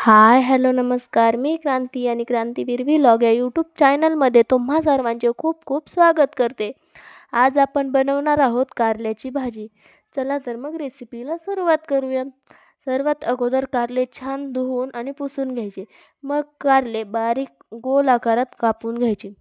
Hi hello नमस्कार. मी क्रांती आणि क्रांतीवीर vlog या यूट्यूब चॅनलमध्ये तुम्हा सर्वांचे खूप खूप स्वागत करते. आज आपण बनवणार आहोत कारल्याची भाजी. चला तर मग रेसिपीला सुरुवात करूया. सर्वात अगोदर कारले छान धुवून आणि पुसून घ्यायचे. मग कारले बारीक गोल आकारात कापून घ्यायचे.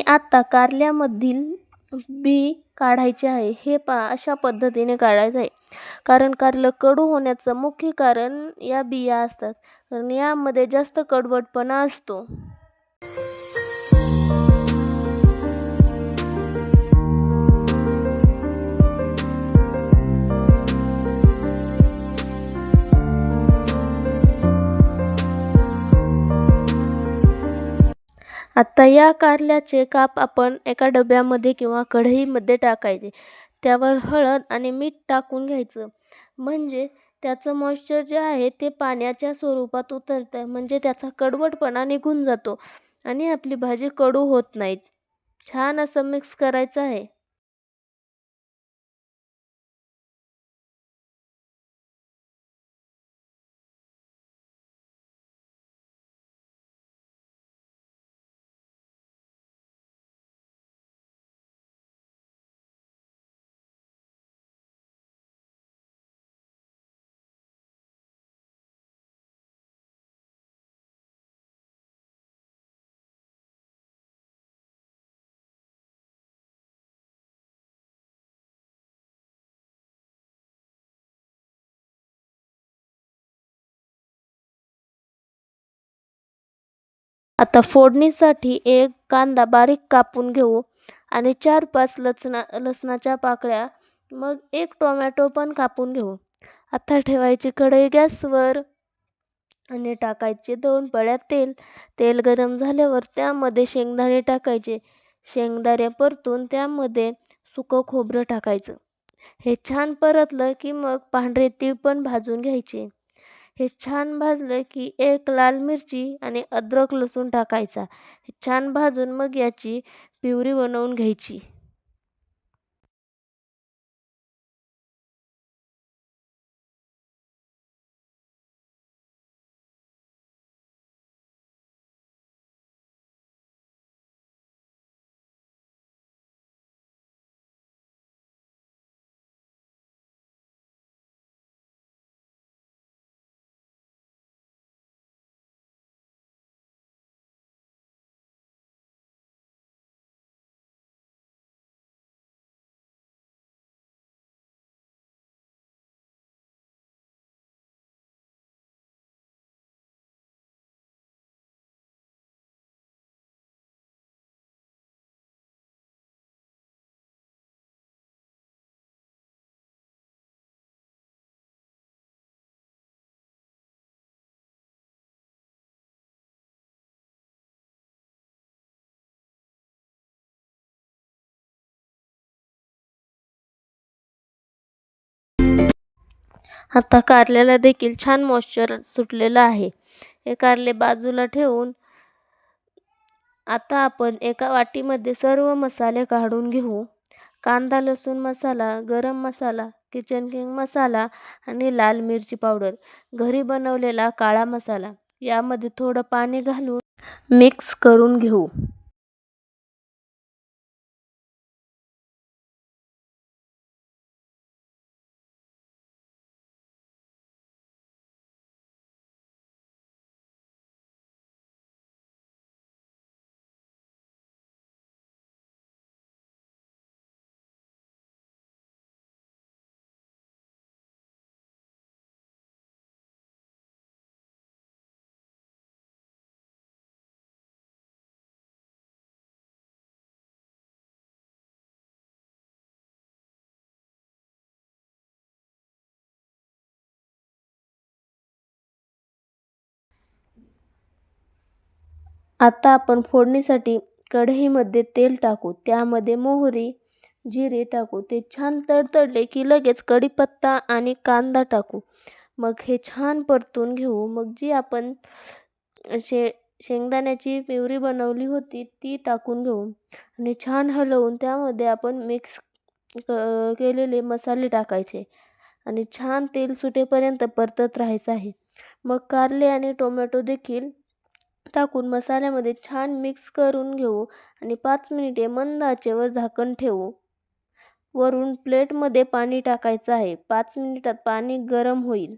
आणि आता कारल्यामधील बी काढायचे आहे. हे पा अशा पद्धतीने काढायचं आहे. कारण कारलं कडू होण्याचं मुख्य कारण या बिया असतात. कारण यामध्ये जास्त कडवटपणा असतो. या कारल्याचे काप आपण एका डब्यामध्ये किंवा कढईमध्ये टाकायचे. त्यावर हळद आणि मीठ टाकून घ्यायचं. म्हणजे त्याचं मॉइश्चर जे आहे ते पाण्याच्या स्वरूपात उतरतं म्हणजे त्याचा कडवटपणा निघून जातो आणि आपली भाजी कडू होत नाहीत. छान असं मिक्स करायचं आहे. आता फोडणीसाठी एक कांदा बारीक कापून घेऊ आणि चार पाच लसणा लसणाच्या पाकळ्या मग एक टोमॅटो पण कापून घेऊ. आता ठेवायची कढई गॅसवर आणि टाकायचे दोन पळ्या तेल. तेल गरम झाल्यावर त्यामध्ये शेंगदाणे टाकायचे. शेंगदाणे परतून त्यामध्ये सुकं खोबरं टाकायचं. हे छान परतलं की मग पांढरे तीळ पण भाजून घ्यायचे. हे छान भाजलं की एक लाल मिरची आणि अद्रक लसूण टाकायचा. हे छान भाजून मग याची प्युरी बनवून घ्यायची. आता कारल्याला देखील छान मॉइश्चर सुटलेलं आहे. हे कारले बाजूला ठेवून आता आपण एका वाटीमध्ये सर्व मसाले काढून घेऊ. कांदा लसूण मसाला गरम मसाला किचन किंग मसाला आणि लाल मिरची पावडर घरी बनवलेला काळा मसाला. यामध्ये थोडं पाणी घालून मिक्स करून घेऊ. आता आपण फोडणीसाठी कढईमध्ये तेल टाकू त्यामध्ये मोहरी जिरे टाकू ते छान तडतडले की लगेच कढीपत्ता आणि कांदा टाकू. मग हे छान परतून घेऊ. मग जी आपण शे शेंगदाण्याची प्युरी बनवली होती ती टाकून घेऊ आणि छान हलवून त्यामध्ये आपण मिक्स क केलेले मसाले टाकायचे आणि छान तेल सुटेपर्यंत परतत राहायचं आहे. मग कारले आणि टोमॅटो देखील टाकून मसाल्यामध्ये छान मिक्स करून घेऊ आणि पाच मिनिटे मंद आचेवर झाकण ठेवू. वरून प्लेटमध्ये पाणी टाकायचं आहे. पाच मिनिटात पाणी गरम होईल.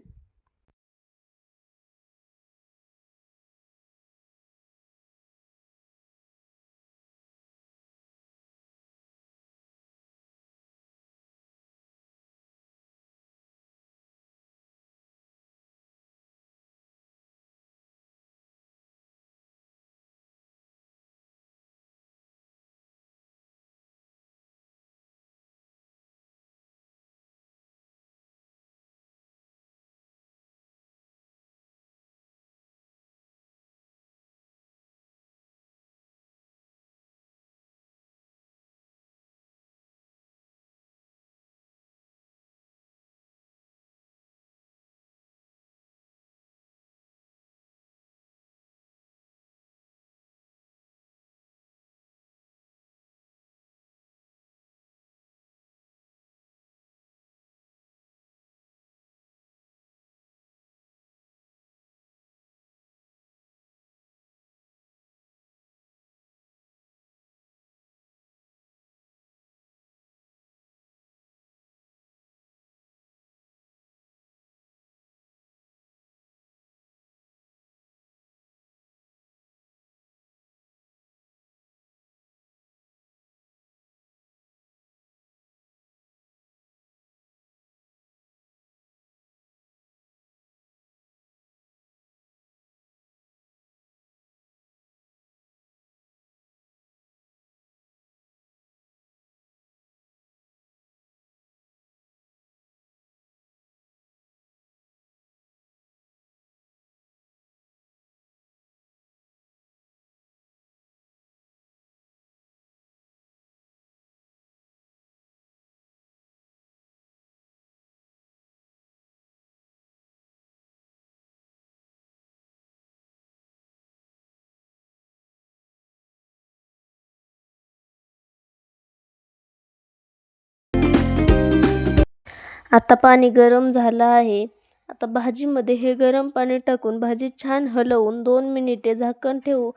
आता पाणी गरम झालं आहे. आता भाजीमध्ये हे गरम पाणी टाकून भाजी छान हलवून दोन मिनिटे झाकण ठेवू.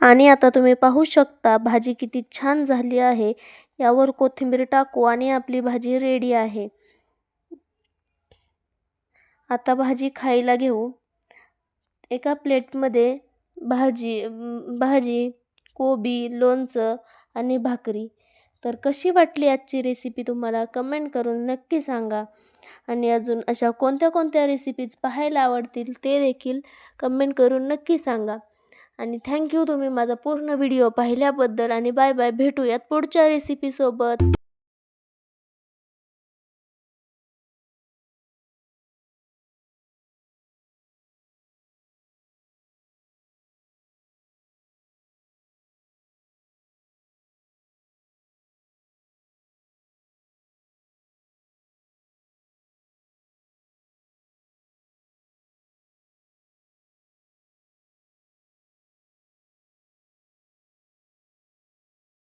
आणि आता तुम्ही पाहू शकता भाजी किती छान झाली आहे. यावर कोथिंबीर टाकू आणि आपली भाजी रेडी आहे. आता भाजी खायला घेऊ. एका प्लेटमध्ये भाजी भाजी कोबी लोणचं आणि भाकरी. तर कशी वाटली आजची रेसिपी तुम्हाला कमेंट करून नक्की सांगा. आणि अजून अशा कोणत्या कोणत्या रेसिपीज पाहायला आवडतील ते देखील कमेंट करून नक्की सांगा. आणि थँक्यू तुम्ही माझा पूर्ण व्हिडिओ पाहिल्याबद्दल आणि बाय बाय भेटूयात पुढच्या रेसिपीसोबत